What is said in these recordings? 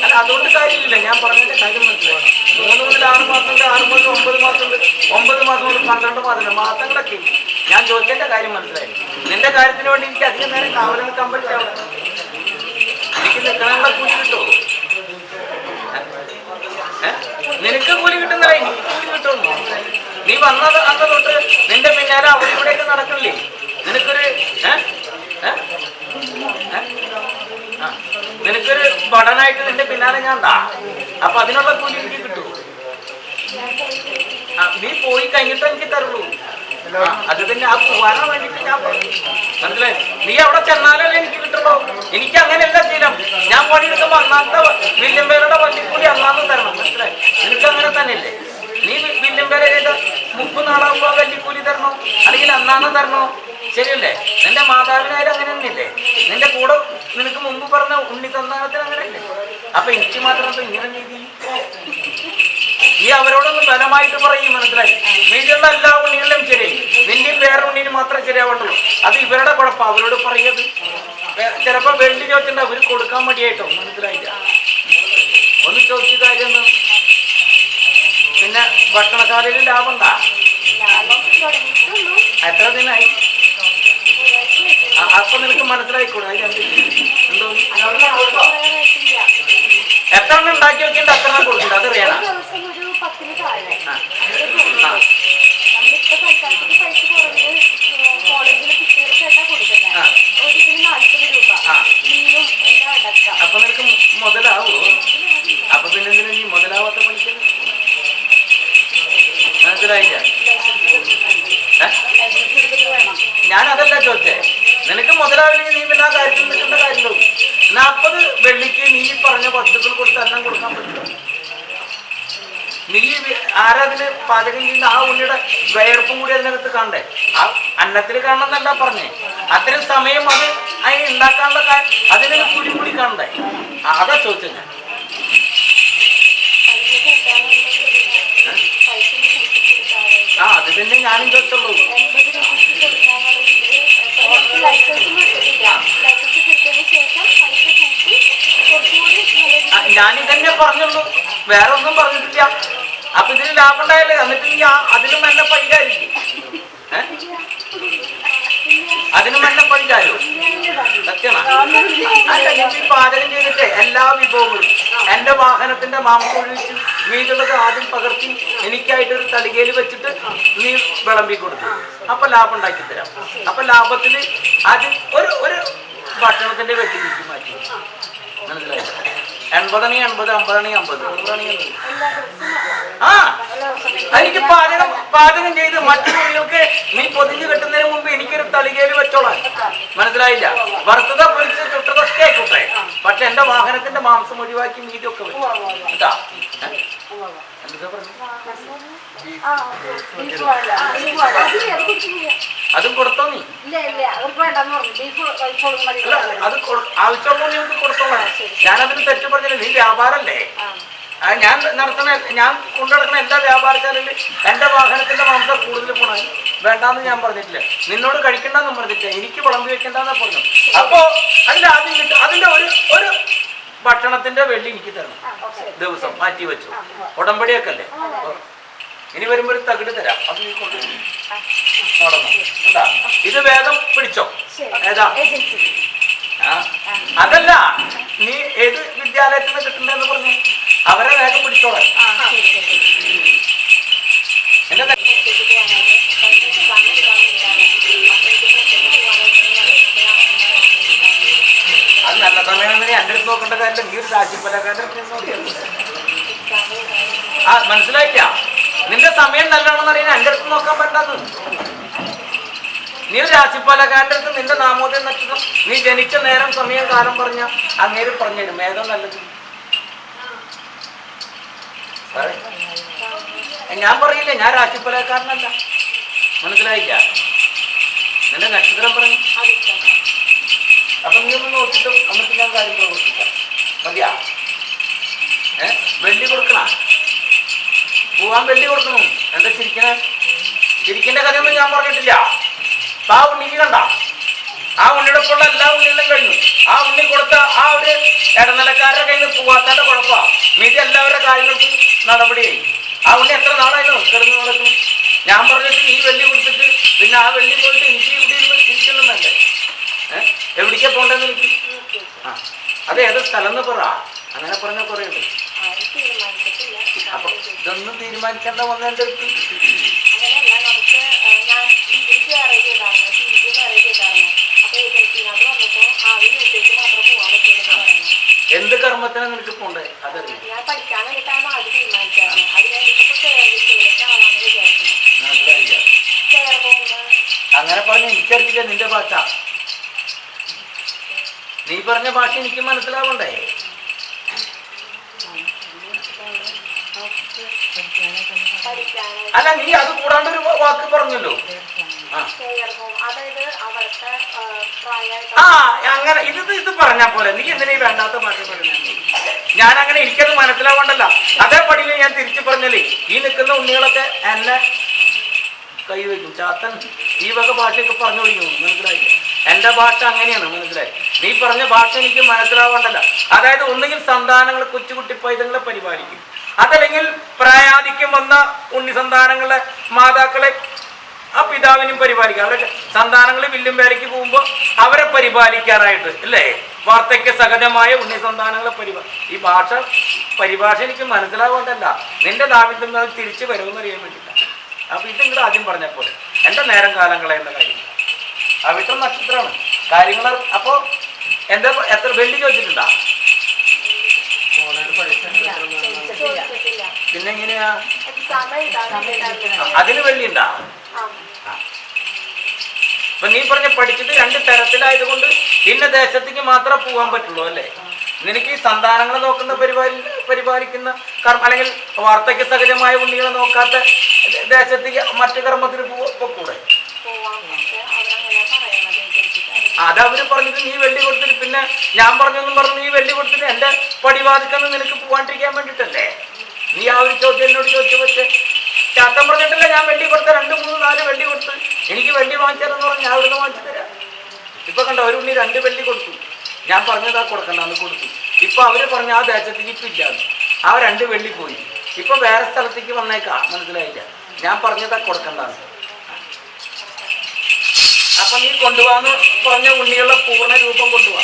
അല്ല അതുകൊണ്ട് കാര്യമില്ല. ഞാൻ പറഞ്ഞതിന്റെ കാര്യം മനസ്സിലാണ് മൂന്ന് മുതൽ ആറ് മാസം ഉണ്ട് ആറ് മുതൽ ഒമ്പത് മാസം ഉണ്ട് ഒമ്പത് മാസം മുതൽ പന്ത്രണ്ട് മാസം ഉണ്ട്. മാസങ്ങളൊക്കെ ഞാൻ ചോദിച്ചതിന്റെ കാര്യം മനസ്സിലായി. നിന്റെ കാര്യത്തിന് വേണ്ടി എനിക്ക് അധികം നേരം കാവലം നിൽക്കാൻ പറ്റില്ല. എനിക്ക് നിൽക്കണങ്ങളെ കൂലി കിട്ടുമോ നിനക്ക് കൂലി കിട്ടുന്നില്ല എനിക്ക് കൂലി കിട്ടുമോ നീ വന്നത് അന്ന് തൊട്ട് നിന്റെ പിന്നാലെ അവിടെ ഇവിടെയൊക്കെ നടക്കില്ലേ? നിനക്കൊരു ഏഹ് ഏ? നിനക്കൊരു പഠനായിട്ട് നിന്റെ പിന്നാലെ ഞാൻ ഉണ്ടാ അപ്പൊ അതിനുള്ള കൂലി എനിക്ക് കിട്ടൂ. നീ പോയി കഴിഞ്ഞിട്ട് എനിക്ക് തരുള്ളൂ. അത് തന്നെ ആ പോവാനാ വേണ്ടിട്ട് ഞാൻ മനസ്സിലായി? നീ അവിടെ ചെന്നാലല്ലേ എനിക്ക് കിട്ടുള്ളൂ. എനിക്ക് അങ്ങനെയല്ല ശീലം ഞാൻ പണിയെടുക്കുമ്പോ അന്നാമത്തെ പേരുടെ വണ്ടിക്കൂലി അന്നാന്ന് തരണം. മനസ്സിലായി? നിനക്ക് അങ്ങനെ തന്നെയല്ലേ? നീ വില്യം പേരെ ചെയ്ത് മുപ്പത് നാളാകുമ്പോ വല്ലിക്കൂലി തരണോ? അല്ലെങ്കിൽ അന്നാന്ന് തരണോ? ശരിയല്ലേ? നിന്റെ മാതാവിനായാലും അങ്ങനെ തന്നെയല്ലേ? നിന്റെ കൂടെ നിനക്ക് മുമ്പ് പറഞ്ഞ ഉണ്ണി തന്നാകത്തിന് അങ്ങനെയല്ലേ അപ്പൊ എനിക്ക് മാത്രം ഇങ്ങനെ രീതി ഈ അവരോടൊന്ന് ബലമായിട്ട് പറയും മനസ്സിലായി? വീട്ടിലുള്ള എല്ലാ ഉണ്ണികളിലും ശരി. നിന്റെയും വേറെ ഉണ്ണിനും മാത്രമേ ശരിയാവുള്ളൂ അത് ഇവരുടെ കുഴപ്പം. അവരോട് പറയത് ചിലപ്പോ വെള്ളി ചോദിച്ചിട്ട് അവർ കൊടുക്കാൻ മടിയായിട്ടോ? മനസ്സിലായില്ല. ഒന്ന് ചോദിച്ച കാര്യം പിന്നെ ഭക്ഷണശാലയിൽ ലാഭം എത്ര ദിനായി? അപ്പൊ നിനക്ക് അതിന് എത്ര എണ്ണം ഉണ്ടാക്കി വെക്കേണ്ട അത്ര എണ്ണം കൊടുക്കണ്ട അത് അറിയണം ദിവസം ഒരു പത്തിന് താഴെ. ആ. നിനക്ക് മുതലാവില്ലെങ്കിൽ നീ പിന്നെ ആ കാര്യത്തിൽ നിൽക്കേണ്ട കാര്യമുള്ളൂ നാൽപ്പത് വെള്ളിക്ക് നീ പറഞ്ഞ വസ്തുക്കൾ കൊടുത്ത് അന്നം കൊടുക്കാൻ പറ്റില്ല നീ ആരാധന ആരാ പാചകം ചെയ്യുന്ന? ആ ഉണ്ണിയുടെ വയർപ്പും കൂടി അതിനകത്ത് കാണണ്ടേ? ആ അന്നത്തിൽ കാണണമെന്നല്ല പറഞ്ഞേ. അത്രയും സമയം അത് അതിന് ഉണ്ടാക്കാനുള്ള കാര്യം അതിനൊരു കൂടി കൂടി കാണണ്ടേ? അതാ ചോദിച്ചത് ഞാൻ. ആ അത് തന്നെ ഞാനും ചോദിച്ചുള്ളൂ. ഞാനിതന്നെ പറഞ്ഞുള്ളൂ. വേറെ ഒന്നും പറഞ്ഞിട്ടില്ല. അപ്പൊ ഇതിന് ലാഭം ഉണ്ടായല്ലേ? എന്നിട്ട് നീ അതിനും എന്നെ ഏ? അതിനും എന്നെ പഴികാരോ സത്യമാണ്. പാചകം ചെയ്തിട്ട് എല്ലാ വിഭവങ്ങളും എന്റെ വാഹനത്തിന്റെ മാംസം ഒഴിച്ച് മീതുള്ളത് ആദ്യം പകർത്തി എനിക്കായിട്ട് ഒരു തളികയിൽ വെച്ചിട്ട് നീ വിളമ്പി കൊടുത്തു. അപ്പൊ ലാഭം ഉണ്ടാക്കി തരാം. അപ്പൊ ലാഭത്തിന് ആദ്യം ഒരു ഒരു ഭക്ഷണത്തിന്റെ വെട്ടി മാറ്റി. മനസ്സിലായി? എൺപതണി എൺപത് അമ്പതണി അമ്പത്. ആ എനിക്ക് പാചകം പാചകം ചെയ്ത് മറ്റു കുട്ടികൾക്ക് നീ പൊതിഞ്ഞു കെട്ടുന്നതിന് മുമ്പ് എനിക്കൊരു തളികയിൽ വെച്ചോളാം മനസ്സിലായില്ല? വറുത്തത പൊരിച്ച് ചുട്ടതൊക്കെ ആയിക്കോട്ടെ പക്ഷെ എന്റെ വാഹനത്തിന്റെ മാംസം ഒഴിവാക്കി മീതിയൊക്കെ വെച്ചു. അത് കൊടുത്തോ നീ? അത് ആവശ്യമുള്ള നിങ്ങൾക്ക് കൊടുത്തോളാം. ഞാനതിന് തെറ്റ് പറഞ്ഞില്ല. നീ വ്യാപാരല്ലേ? ഞാൻ നടത്തുന്ന ഞാൻ കൊണ്ടുനടക്കുന്ന എല്ലാ വ്യാപാരശാലയിലും എന്റെ വാഹനത്തിന്റെ മാംസം കൂടുതൽ പോണായി വേണ്ടാന്ന് ഞാൻ പറഞ്ഞിട്ടില്ല. നിന്നോട് കഴിക്കണ്ടെന്നും പറഞ്ഞിട്ടില്ല. എനിക്ക് വിളമ്പി വെക്കണ്ടെന്നാ പറഞ്ഞു അപ്പോ അതിന്റെ ആദ്യം കിട്ടും. അതിന്റെ ഒരു ഒരു ഭക്ഷണത്തിന്റെ വെള്ളി എനിക്ക് തരണം. ദിവസം മാറ്റി വെച്ചു. ഉടമ്പടിയൊക്കെ അല്ലേ ഇനി വരുമ്പോ ഒരു തകിട് തരാം. അത് നീ എന്താ ഇത് വേഗം പിടിച്ചോ. ഏതാ? അതല്ല നീ ഏത് വിദ്യാലയത്തിൽ നിന്ന് കിട്ടുന്നെന്ന് പറഞ്ഞു. അവരെ വേഗം പിടിച്ചോളാം. ആ ശരി ശരി എന്റെ ക- അത് നല്ല സമയം നീ എന്റെ അടുത്ത് നോക്കേണ്ട കാര്യമില്ല നീ ഒരു രാജ്യപ്പലക്കാരന്റെ അടുത്ത് നോക്കിയാൽ ആ മനസ്സിലായില്ല നിന്റെ സമയം നല്ലതാണെന്ന് അറിയാൻ എന്റെ അടുത്ത് നോക്കാൻ പറ്റാത്ത നീ ഒരു രാശിപ്പാലക്കാരന്റെ അടുത്ത് നിന്റെ നാമോദയം നക്ഷത്രം നീ ജനിച്ച നേരം സമയം കാലം പറഞ്ഞ അങ്ങേര് പറഞ്ഞു മേഘം നല്ലത്. ഞാൻ പറയില്ല? ഞാൻ രാശിപ്പലക്കാരനല്ല മനസ്സിലായില്ല നിന്റെ നക്ഷത്രം പറഞ്ഞു. അപ്പൊ നീ ഒന്ന് നോക്കിയിട്ട് എന്നിട്ട് ഞാൻ കാര്യം പ്രവർത്തിക്കാം. മതിയാ? ഏ? വെള്ളി കൊടുക്കണ. പോവാൻ വെള്ളി കൊടുക്കണം. എന്താ ചിരിക്കണേ? ചിരിക്കിന്റെ കഥയൊന്നും ഞാൻ പറഞ്ഞിട്ടില്ല. ആ ഉണ്ണിക്ക് കണ്ട? ആ ഉണ്ണിയുടെ ഒപ്പമുള്ള എല്ലാ ഉണ്ണികളും കഴിഞ്ഞു. ആ ഉണ്ണി കൊടുത്ത ആ ഒരു ഇടനിലക്കാരുടെ കയ്യിൽ നിന്ന് പോവാത്തന്റെ കുഴപ്പമാ മീതി എല്ലാവരുടെ കാര്യങ്ങൾക്കും നടപടിയായി. ആ ഉണ്ണി എത്ര നാളായിരുന്നു? കിടന്ന് നടക്കുന്നു ഞാൻ പറഞ്ഞിട്ട് ഈ വെള്ളി കൊടുത്തിട്ട് പിന്നെ ആ വെള്ളി പോയിട്ട് എനിക്ക് ഇവിടെ ഇരുന്ന് എവിടേക്കാ പോണ്ടെന്ന് എനിക്ക്? ആ അത് ഏത് സ്ഥലം എന്ന് പറ. അങ്ങനെ പറഞ്ഞ കുറെ ഉണ്ട് അപ്പൊ ഇതൊന്നും തീരുമാനിക്കേണ്ട വന്നതിന്റെ അടുത്ത്. ഞാൻ എന്ത് കർമ്മത്തിനാ നിനക്ക് പോണ്ടേ? അതറിയാം ഞാൻ പഠിക്കാൻ വേണ്ടിട്ടാണ് അത് വിചാരിക്കുന്നു മനസ്സിലായില്ല കെയർ ഹോം അങ്ങനെ പറഞ്ഞ എനിക്കറിയില്ല നിന്റെ ഭാഷ. നീ പറഞ്ഞ ഭാഷ എനിക്ക് മനസ്സിലാവണ്ടേ? അല്ല നീ അത് കൂടാണ്ട് ഒരു വാക്ക് പറഞ്ഞല്ലോ. ആ. അങ്ങനെ ഇത് ഇത് പറഞ്ഞ പറഞ്ഞാ പോലെ നീ എന്തിനാ വേണ്ടാത്ത ഭാഷ പറയുന്നത് ഞാൻ അങ്ങനെ എനിക്കത് മനസ്സിലാവണ്ടല്ല. അതേ പടിയിൽ ഞാൻ തിരിച്ചു പറഞ്ഞല്ലേ ഈ നിൽക്കുന്ന ഉണ്ണികളൊക്കെ എന്നെ കൈവയ്ക്കും. ചാത്തൻ ഈ വക ഭാഷയൊക്കെ പറഞ്ഞു കഴിഞ്ഞു മനസ്സിലായില്ല? എന്റെ ഭാഷ അങ്ങനെയാണ് മനസ്സിലായി? നീ പറഞ്ഞ ഭാഷ എനിക്ക് മനസ്സിലാവേണ്ടല്ല. അതായത് ഒന്നുകിൽ സന്താനങ്ങൾ കൊച്ചുകുട്ടി പൈതങ്ങളെ പരിപാലിക്കും. അതല്ലെങ്കിൽ പ്രായാധിക്യം വന്ന ഉണ്ണി സന്താനങ്ങളെ മാതാക്കളെ ആ പിതാവിനും പരിപാലിക്കാം. അവരുടെ സന്താനങ്ങൾ വില്ലും വേലയ്ക്ക് പോകുമ്പോൾ അവരെ പരിപാലിക്കാനായിട്ട് അല്ലേ? വാർത്തയ്ക്ക് സഹജമായ ഉണ്ണി സന്താനങ്ങളെ പരിപാ ഈ ഭാഷ പരിഭാഷ എനിക്ക് മനസ്സിലാവേണ്ടല്ല. നിന്റെ ദാവിദ്യം അത് തിരിച്ചു വരുമെന്ന് അറിയാൻ അപ്പോൾ അപ്പൊ നിങ്ങൾ ആദ്യം പറഞ്ഞപ്പോൾ എന്റെ നേരം കാലങ്ങളെ കളയുന്ന കാര്യം. അവിട്ടം നക്ഷത്രമാണ്. കാര്യങ്ങൾ അപ്പോ എന്താ എത്ര വെള്ളി ചോദിച്ചിട്ടുണ്ടാ? പിന്നെ എങ്ങനെയാ അതിന് വെള്ളി ഉണ്ടാ അപ്പൊ നീ പറഞ്ഞ പഠിച്ചിട്ട് രണ്ട് തരത്തിലായതുകൊണ്ട് ഇന്ന ദേശത്തേക്ക് മാത്രമേ പോകാൻ പറ്റുള്ളൂ അല്ലേ? നിനക്ക് ഈ സന്താനങ്ങളെ നോക്കുന്ന പരിപാലി പരിപാലിക്കുന്ന കർമ്മ അല്ലെങ്കിൽ വാർത്തയ്ക്ക് സഹജമായ ഉണ്ണികളെ നോക്കാത്ത ദേശത്തേക്ക് മറ്റു കർമ്മത്തിന് പോ- പൊക്കൂടെ? ഏജൻസിക്കാര് അത് അവർ പറഞ്ഞിട്ട് നീ വെള്ളി കൊടുത്തിട്ട് പിന്നെ ഞാൻ പറഞ്ഞൊന്നും പറഞ്ഞു നീ വെള്ളി കൊടുത്തിട്ട് എന്റെ പടിവാദിക്കുന്ന നിനക്ക് പോവാണ്ടിരിക്കാൻ വേണ്ടിട്ടല്ലേ? നീ ആ ഒരു ചോദ്യം എന്നോട് ചോദിച്ചു പക്ഷേ ചാത്തം പറഞ്ഞിട്ടില്ല ഞാൻ വെള്ളി കൊടുത്ത രണ്ട് മൂന്ന് നാല് വെള്ളി കൊടുത്ത്. എനിക്ക് വെള്ളി വാങ്ങിച്ചാലെന്ന് പറഞ്ഞ് ഞാൻ അവിടുന്ന് വാങ്ങിച്ചു തരാം. ഇപ്പൊ കണ്ട ഒരു ഉണ്ണി രണ്ട് വെള്ളി കൊടുത്തു. ഞാൻ പറഞ്ഞതാ കൊടുക്കണ്ട അന്ന് കൊടുത്തു. ഇപ്പൊ അവർ പറഞ്ഞ ആ ദേശത്തേക്ക് ഇപ്പൊ ഇല്ലാന്ന് ആ രണ്ട് വെള്ളി പോയി. ഇപ്പൊ വേറെ സ്ഥലത്തേക്ക് വന്നേക്കാം. മനസ്സിലായില്ല? ഞാൻ പറഞ്ഞതാ കൊടുക്കണ്ടാന്ന്. അപ്പൊ നീ കൊണ്ടുപോകാന്ന് പറഞ്ഞ ഉണ്ണിയുള്ള പൂർണ രൂപം കൊണ്ടുപോവാ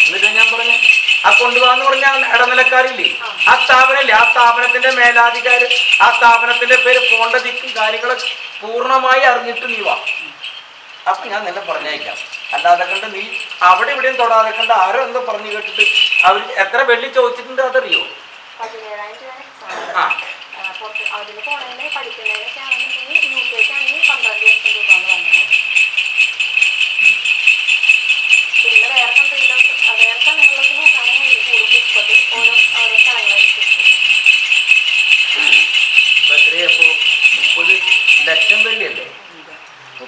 എന്നിട്ട് ഞാൻ പറഞ്ഞു ആ കൊണ്ടുപോകാന്ന് പറഞ്ഞ ഇടനിലക്കാരില്ലേ? ആ സ്ഥാപനമില്ലേ ആ സ്ഥാപനത്തിന്റെ മേലാധികാരി ആ സ്ഥാപനത്തിന്റെ പേര് പോണ്ട ദിക്കും കാര്യങ്ങളൊക്കെ പൂർണമായി അറിഞ്ഞിട്ട് നീ വാ. അപ്പൊ ഞാൻ നിന്നെ പറഞ്ഞയക്കാം. അല്ലാതെ കണ്ട് നീ അവിടെ ഇവിടെയും തൊടാതെ കണ്ട് ആരോ എന്തോ പറഞ്ഞു കേട്ടിട്ട് അവർ എത്ര വെള്ളി ചോദിച്ചിട്ടുണ്ട് അതറിയോ?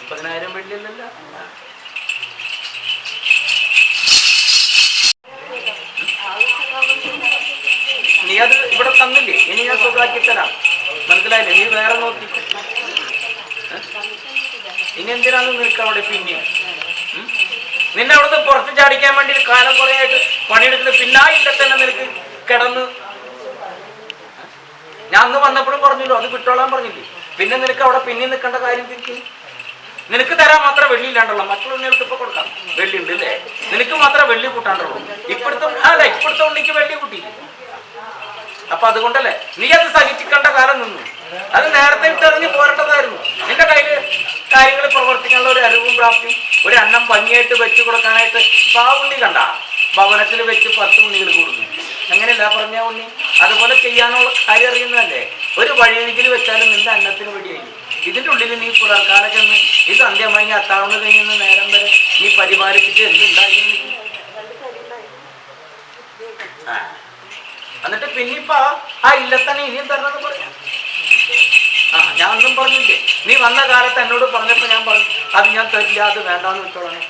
മുപ്പതിനായിരം വെള്ളിയല്ലല്ല. നീ അത് ഇവിടെ തന്നില്ലേ? ഇനി ഞാൻ സുഖമാക്കി തരാം. മനസ്സിലായില്ലേ? നീ വേറെ നോക്കി? ഇനി എന്തിനാണ് നിനക്ക് അവിടെ പിന്നെ? നിന്നെ അവിടുന്ന് പുറത്ത് ചാടിക്കാൻ വേണ്ടി കാലം കുറേ ആയിട്ട് പണിയെടുക്കുന്നത് പിന്നായിട്ട് തന്നെ നിനക്ക് കിടന്ന്. ഞാൻ അന്ന് വന്നപ്പോഴും പറഞ്ഞല്ലോ അത് വിട്ടോളാൻ പറഞ്ഞില്ലേ? പിന്നെ നിനക്ക് അവിടെ പിന്നെ നിൽക്കേണ്ട കാര്യം തിരിച്ചു നിനക്ക് തരാൻ മാത്രം വെള്ളി ഇല്ലാണ്ടുള്ള മറ്റുള്ളവർക്ക് ഇപ്പൊ കൊടുക്കാം. വെള്ളി ഉണ്ട് അല്ലേ നിനക്ക് മാത്രം വെള്ളി കൂട്ടാണ്ടുള്ളൂ. ഇപ്പോഴത്തെ അല്ല ഇപ്പോഴത്തെ ഉണ്ണിക്ക് വെള്ളി കൂട്ടിയില്ല? അപ്പൊ അതുകൊണ്ടല്ലേ നീ അത് സഹിച്ചിക്കേണ്ട കാലം നിന്നു. അത് നേരത്തെ ഇട്ടെറിഞ്ഞ് പോരേണ്ടതായിരുന്നു. നിന്റെ കയ്യിൽ കാര്യങ്ങൾ പ്രവർത്തിക്കാനുള്ള ഒരു അറിവും പ്രാപ്തിയും ഒരു അന്നം ഭംഗിയായിട്ട് വെച്ചു കൊടുക്കാനായിട്ട് ഇപ്പൊ ആ ഉണ്ണി കണ്ട? ഭവനത്തിൽ വെച്ച് പത്ത് ഉണ്ണികൾ കൊടുക്കും. അങ്ങനെയല്ല പറഞ്ഞ ഉണ്ണി? അതുപോലെ ചെയ്യാനുള്ള കാര്യം അറിയുന്നതല്ലേ? ഒരു വഴിയെങ്കിൽ വെച്ചാലും നിന്റെ അന്നത്തിന് വെടിയായി ഇതിന്റെ ഉള്ളിൽ നീ പുലർക്കാലം ചെന്ന് ഇത് അന്ത്യമായി അത്താവണ കഴിയുന്ന നേരം വരെ നീ പരിപാലിച്ചിട്ട് എന്തുണ്ടായി. എന്നിട്ട് പിന്നിപ്പോ ആ ഇല്ലത്തന്നെ ഇനിയും തരണമെന്ന് പറയാം. ആ ഞാൻ ഒന്നും പറഞ്ഞില്ലേ? നീ വന്ന കാലത്ത് എന്നോട് പറഞ്ഞപ്പോ ഞാൻ പറഞ്ഞു അത് ഞാൻ തരില്ല അത് വേണ്ടാന്ന് വെച്ചോളാം.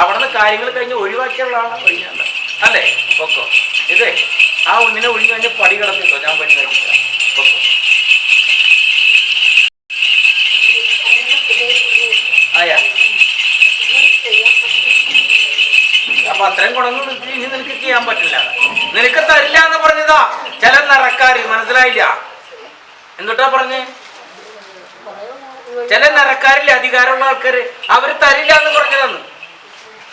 അവിടെ നിന്ന് കാര്യങ്ങൾ കഴിഞ്ഞ് ഒഴിവാക്കിയുള്ളതാണ് ഒഴിഞ്ഞാണ്ട് അല്ലേ? ഓക്കോ ഇതേ ആ ഉണ്ണിനെ ഒഴിഞ്ഞു കഴിഞ്ഞ് പടി കിടന്നിട്ടോ ഞാൻ കഴിച്ചില്ല അത്രയും ഗുണങ്ങൾ ഇനി നിനക്ക് ചെയ്യാൻ പറ്റില്ല. നിനക്ക് തരില്ല എന്ന് പറഞ്ഞതാ ചില നിറക്കാര് മനസ്സിലായില്ല. എന്തുട്ടാ പറഞ്ഞേ? ചില നിറക്കാരില്ലേ അധികാരമുള്ള ആൾക്കാര്? അവർ തരില്ല എന്ന് പറഞ്ഞതാണ്.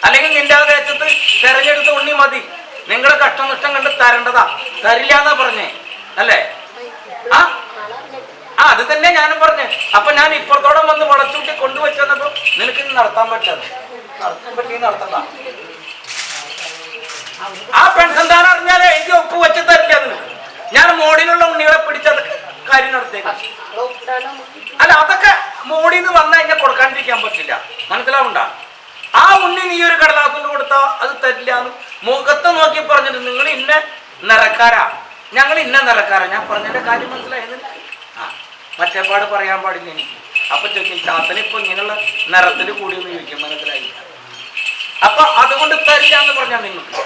അല്ലെങ്കിൽ നിന്റെ ആ ദേശത്ത് തെരഞ്ഞെടുത്ത ഉണ്ണി മതി. നിങ്ങളെ കഷ്ടനഷ്ടം കണ്ട് തരേണ്ടതാ. തരില്ല എന്നാ പറഞ്ഞേ. അല്ലേ? ആ? ആ അത് തന്നെ ഞാനും പറഞ്ഞു. അപ്പൊ ഞാൻ ഇപ്പുറത്തോടെ വന്ന് വളച്ചൂട്ടി കൊണ്ടുവച്ചപ്പോ നിനക്ക് നടത്താൻ പറ്റാതെ. നടത്താൻ പറ്റി നടത്തണ്ട ആ പെൺസന്താനം അറിഞ്ഞാലേ എനിക്ക് ഒപ്പ് വെച്ച് തരില്ല നിനക്ക് ഞാൻ മോഡിലുള്ള ഉണ്ണികളെ പിടിച്ചത് കാര്യം നടത്തേക്കാം അല്ല അതൊക്കെ മോഡിന്ന് നിന്ന് വന്നു കൊടുക്കാണ്ടിരിക്കാൻ പറ്റില്ല. മനസ്സിലാവണ്ട ആ ഉണ്ണി നീ ഒരു കടലാസിന് കൊടുത്താ അത് തരില്ല മുഖത്ത് നോക്കി പറഞ്ഞിട്ട് നിങ്ങൾ ഇന്ന നിറക്കാരാ. ഞങ്ങൾ ഇന്ന നിറക്കാരാ. ഞാൻ പറഞ്ഞതിന്റെ കാര്യം മനസ്സിലായിരുന്നില്ല? ആ മറ്റേപാട് പറയാൻ പാടില്ല എനിക്ക്. അപ്പൊ ചോദിക്കും ചാത്തന് ഇപ്പൊ ഇങ്ങനെയുള്ള നിറത്തിൽ കൂടി ഒന്ന് ചോദിക്കും മനസ്സിലായി? അപ്പൊ അതുകൊണ്ട് തരില്ല എന്ന് പറഞ്ഞാൽ നിങ്ങൾക്ക്.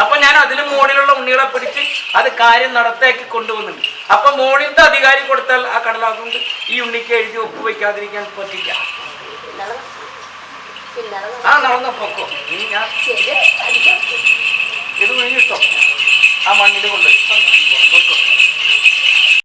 അപ്പൊ ഞാൻ അതിലും മുകളിലുള്ള ഉണ്ണികളെ പിടിച്ച് അത് കാര്യം നടത്തേക്ക് കൊണ്ടുവന്നിട്ടുണ്ട്. അപ്പൊ മോളിന്റെ അധികാരി കൊടുത്താൽ ആ കടലാസുണ്ട് ഈ ഉണ്ണിക്ക് എഴുതി ഒപ്പുവെക്കാതിരിക്കാൻ പറ്റില്ല. ആ നടന്ന പൊക്കോ. ഇനി ഞാൻ ഇത് വീണിട്ടോ ആ മണ്ണിൽ കൊണ്ട്